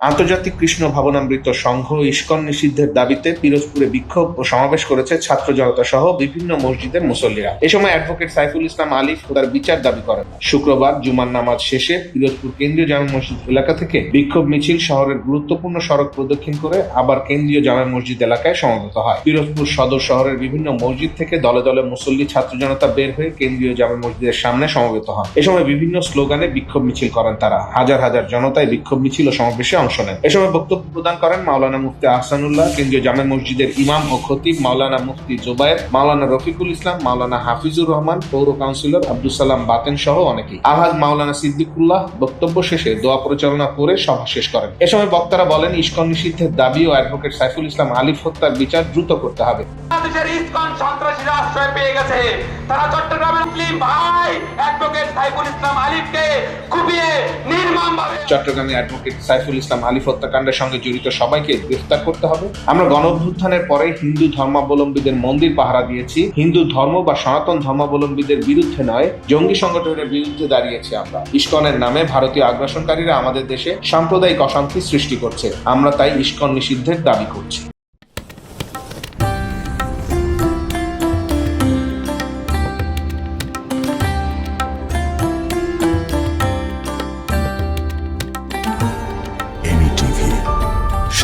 আন্তর্জাতিক কৃষ্ণ ভাবনামৃত সংঘ ইস্কন নিষিদ্ধের দাবিতে পিরোজপুরে বিক্ষোভ ও সমাবেশ করেছে ছাত্র জনতা সহ বিভিন্ন মসজিদের মুসল্লিরা। এ সময় অ্যাডভোকেট সাইফুল ইসলাম আলিফ তার বিচার দাবি করেন। শুক্রবার জুমার নামাজ শেষে পিরোজপুর কেন্দ্রীয় জামে মসজিদ এলাকা থেকে বিক্ষোভ মিছিল শহরের গুরুত্বপূর্ণ সড়ক প্রদক্ষিণ করে আবার কেন্দ্রীয় জামে মসজিদ এলাকায় সমবেত হয়। পিরোজপুর সদর শহরের বিভিন্ন মসজিদ থেকে দলে দলে মুসল্লি ছাত্র জনতা বের হয়ে কেন্দ্রীয় জামে মসজিদের সামনে সমবেত হন। এ সময় বিভিন্ন স্লোগানে বিক্ষোভ মিছিল করেন তারা। হাজার হাজার জনতায় বিক্ষোভ মিছিল ও সমাবেশে অংশ নেন এ সময় বক্তব্য প্রদান করেন মাওলানা মুফতি আহসানুল্লাহ, কেন্দ্রীয় জামে মসজিদের ইমাম ও খতিব মাওলানা মুফতি জোবায়ের, মাওলানা রফিকুল ইসলাম, মাওলানা হাফিজুর রহমান, পৌর কাউন্সিলর আব্দুল সালাম বাতেন সহ অনেকেই। আলহাজ মাওলানা সিদ্দিকুল্লাহ বক্তব্য শেষে দোয়া পরিচালনা করে সভা শেষ করেন। এ সময় বক্তারা বলেন, ইস্কন নিষিদ্ধের দাবি ও অ্যাডভোকেট সাইফুল ইসলাম আলিফ হত্যার বিচার দ্রুত করতে হবে। বাংলাদেশের ইসকন সন্ত্রাসীরা আশ্রয় পেয়ে গেছে। তারা চট্টগ্রামের মুসলিম ভাই অ্যাডভোকেট সাইফুল ইসলাম আলিফকে কুপিয়ে নির্মম ভাবে চট্টগ্রামে অ্যাডভোকেট সাইফুল ইসলাম আলিফ হত্যাকাণ্ডের সঙ্গে জড়িত সবাইকে গ্রেফতার করতে হবে। আমরা গণ অভ্যুত্থানের পরে হিন্দু ধর্মাবলম্বীদের মন্দির পাহারা দিয়েছি। হিন্দু ধর্ম বা সনাতন ধর্মাবলম্বীদের বিরুদ্ধে নয়, জঙ্গি সংগঠনের বিরুদ্ধে দাঁড়িয়েছি আমরা। ইস্কনের নামে ভারতীয় আগ্রাসনকারীরা আমাদের দেশে সাম্প্রদায়িক অশান্তি সৃষ্টি করছে। আমরা তাই ইস্কন নিষিদ্ধের দাবি করছি।